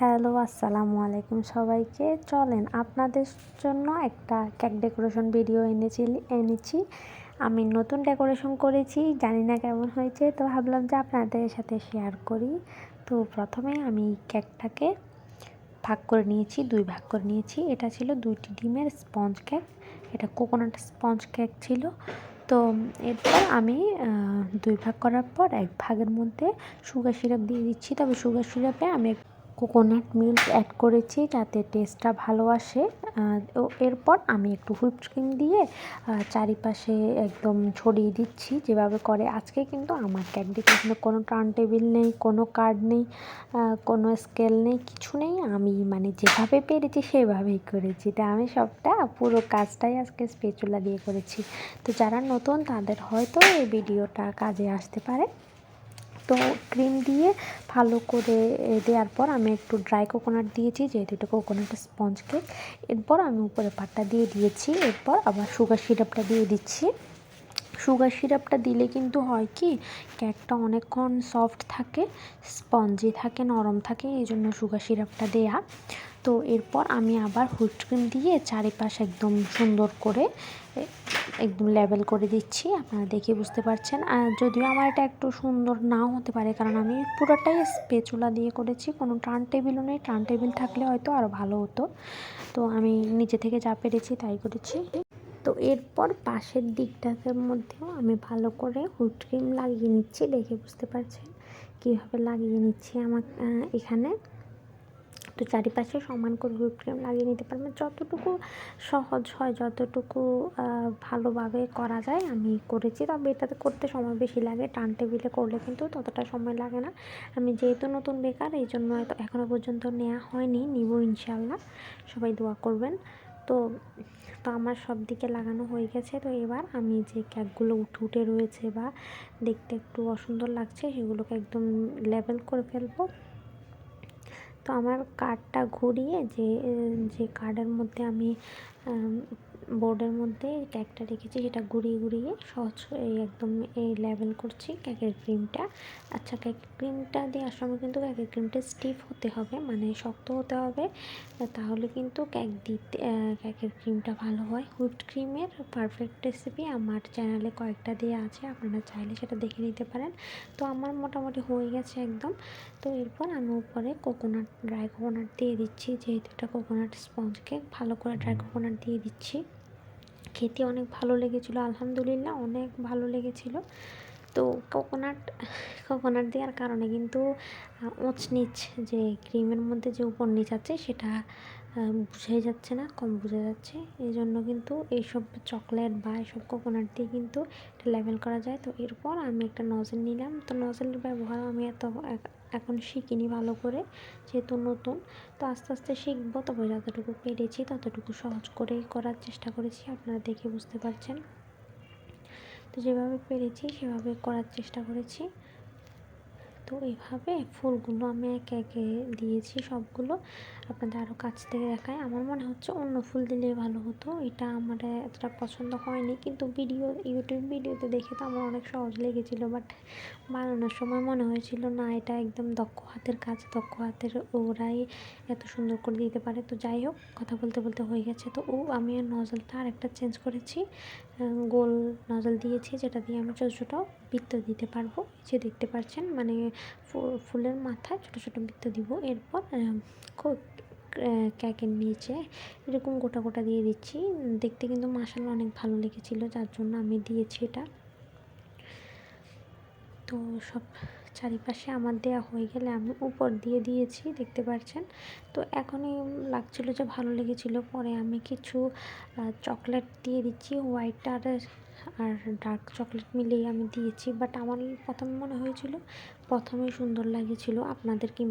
Hello, আসসালামু আলাইকুম সবাইকে। চলেন আপনাদের জন্য একটা কেক ডেকোরেশন ভিডিও এনেছি এনেছি। আমি নতুন ডেকোরেশন করেছি, জানি না কেমন হয়েছে, তো ভাবলাম যে আপনাদের সাথে শেয়ার করি। তো প্রথমে আমি কেকটাকে ভাগ করে নিয়েছি, দুই ভাগ করে নিয়েছি। এটা ছিল দুইটি ডিমের স্পঞ্জ কেক এটা কোকোনাট স্পঞ্জ কেক ছিল। তো এরপর আমি দুই ভাগ করার পর এক ভাগের মধ্যে সুগার সিরাপ দিয়ে দিচ্ছি। তবে সুগার সিরাপে আমি কোকোনাট মিল্ক অ্যাড করেছি যাতে টেস্টটা ভালো আসে। এরপর আমি একটু হুইপ ক্রিম দিয়ে চারিপাশে একদম ছড়িয়ে দিচ্ছি যেভাবে করে। আজকে কিন্তু আমার কেক এখানে কোনো টার্ন টেবিল নেই, কোনো কার্ড নেই কোনো স্কেল নেই, কিছু নেই। আমি মানে যেভাবে পেরেছি সেভাবেই করেছি। তা আমি সবটা পুরো কাজটাই আজকে স্পেচুলা দিয়ে করেছি। তো যারা নতুন তাদের হয়তো এই ভিডিওটা কাজে আসতে পারে। তো ক্রিম দিয়ে ভালো করে দেওয়ার পর আমি একটু ড্রাই কোকোনাট দিয়েছি, যেহেতু এটা কোকোনাট স্পঞ্জ কেক এরপর আমি উপরে পাটটা দিয়ে দিয়েছি। এরপর আবার সুগার সিরাপটা দিয়ে দিচ্ছি। সুগার সিরাপটা দিলে কিন্তু হয় কি কেকটা অনেকক্ষণ সফট থাকে, স্পঞ্জি থাকে, নরম থাকে, এই জন্য সুগার সিরাপটা দেয়া। তো এরপর আমি আবার হুইট ক্রিম দিয়ে চারিপাশ একদম সুন্দর করে একদম লেবেল করে দিচ্ছি, আপনারা দেখে বুঝতে পারছেন। আর যদিও আমার এটা একটু সুন্দর নাও হতে পারে, কারণ আমি পুরোটাই স্পেচুলা দিয়ে করেছি, কোনো টার্ন টেবিলও নেই, টার্ন টেবিল থাকলে হয়তো আরও ভালো হতো। তো আমি নিজে থেকে যা পেরেছি তাই করেছি। তো এরপর পাশের দিকটার মধ্যেও আমি ভালো করে হুইট ক্রিম লাগিয়ে নিচ্ছি, দেখে বুঝতে পারছেন কীভাবে লাগিয়ে নিচ্ছি আমার এখানে। তো চারিপাশে সমান করে হুইপ ক্রিম লাগিয়ে নিতে পারবেন। যতটুকু সহজ হয়, যতটুকু ভালোভাবে করা যায় আমি করেছি। তবে এটাতে করতে সময় বেশি লাগে, টান টেবিলে করলে কিন্তু ততটা সময় লাগে না। আমি যেহেতু নতুন বেকার, এই জন্য হয়তো এখনও পর্যন্ত নেওয়া হয়নি, নিব ইনশাল্লাহ সবাই দোয়া করবেন। তো তো আমার সব দিকে লাগানো হয়ে গেছে। তো এবার আমি যে ক্যাকগুলো উঠে উঠে রয়েছে বা দেখতে একটু অসুন্দর লাগছে, সেগুলোকে একদম লেভেল করে ফেলব। তো আমার কার্ডটা ঘুরিয়ে যে যে কার্ডের মধ্যে আমি বোর্ডের মধ্যে ক্যাকটা রেখেছি সেটা ঘুরিয়ে ঘুরিয়ে সহজ এই একদম এই লেভেল করছি ক্যাকের ক্রিমটা আচ্ছা ক্যাকের ক্রিমটা দেওয়ার সময় কিন্তু ক্যাকের ক্রিমটা স্টিফ হতে হবে মানে শক্ত হতে হবে। তাহলে কিন্তু ক্যাক দিতে ক্যাকের ক্রিমটা ভালো হয়। হুইপড ক্রিমের পারফেক্ট রেসিপি আমার চ্যানেলে কয়েকটা দেওয়া আছে, আপনারা চাইলে সেটা দেখে নিতে পারেন। তো আমার মোটামুটি হয়ে গেছে একদম। তো এরপর আমি উপরে কোকোনাট ড্রাই কোকোনাট দিয়ে দিচ্ছি, যেহেতু এটা কোকোনাট স্পঞ্জ কেক ভালো করে ড্রাই কোকোনাট দিয়ে দিচ্ছি। খেতে অনেক ভালো লেগেছিলো, আলহামদুলিল্লাহ অনেক ভালো লেগেছিলো। তো কোকোনাট কোকোনাট দেওয়ার কারণে কিন্তু উঁচ নিচ যে ক্রিমের মধ্যে যে উপর নিচ আছে সেটা বুঝাই যাচ্ছে না, কম বোঝা যাচ্ছে। এই জন্য কিন্তু এইসব চকলেট বা এইসব কোকোনাট দিয়ে কিন্তু এটা লেভেল করা যায়। তো এরপর আমি একটা নজেল নিলাম। তো নজেলের ব্যবহার আমি এত এখন শিখিনি ভালো করে, যেহেতু নতুন। তো আস্তে আস্তে শিখব, তবে যতটুকু পেরেছি ততটুকু সহজ করেই করার চেষ্টা করেছি, আপনারা দেখে বুঝতে পারছেন। তো যেভাবে পেরেছি সেভাবে করার চেষ্টা করেছি। তো এইভাবে ফুলগুলো আমি একে একে দিয়েছি সবগুলো। আপনাদের আরও কাছ থেকে দেখায় আমার মনে হচ্ছে অন্য ফুল দিলে ভালো হতো। এটা আমার এতটা পছন্দ হয়নি। কিন্তু ভিডিও ইউটিউব ভিডিওতে দেখে তো আমার অনেক সহজ লেগেছিল। বাট বানানোর সময় মনে হয়েছিল, না, এটা একদম দক্ষ হাতের কাজ। দক্ষ হাতের ওরাই এত সুন্দর করে দিতে পারে। তো যাই হোক, কথা বলতে বলতে হয়ে গেছে। তো ও, আমি নজলটা আর একটা চেঞ্জ করেছি গোল নজল দিয়েছি, যেটা দিয়ে আমি ছোটো ছোটো বৃত্ত দিতে পারব। যে দেখতে পাচ্ছেন মানে ফুলের মাথায় ছোটো ছোটো বৃত্ত দিব। এরপর ক্যাকের নিচে এরকম গোটা গোটা দিয়ে দিচ্ছি। দেখতে কিন্তু মাসাল্লা অনেক ভালো লেগেছিলো, যার জন্য আমি দিয়েছি এটা। তো সব চারিপাশে আমার দেয়া হয়ে গেলে আমি উপর দিয়ে দিয়েছি, দেখতে পাচ্ছেন তো এখনই লাগছিল যে ভালো লেগেছিলো, পরে আমি কিছু চকলেট দিয়ে দিচ্ছি, হোয়াইট আর আর ডার্ক চকলেট মিলিয়ে আমি দিয়েছি, বাট আমার প্রথম মনে হয়েছিল প্রথমে সুন্দর লাগেছিল। আপনাদের কি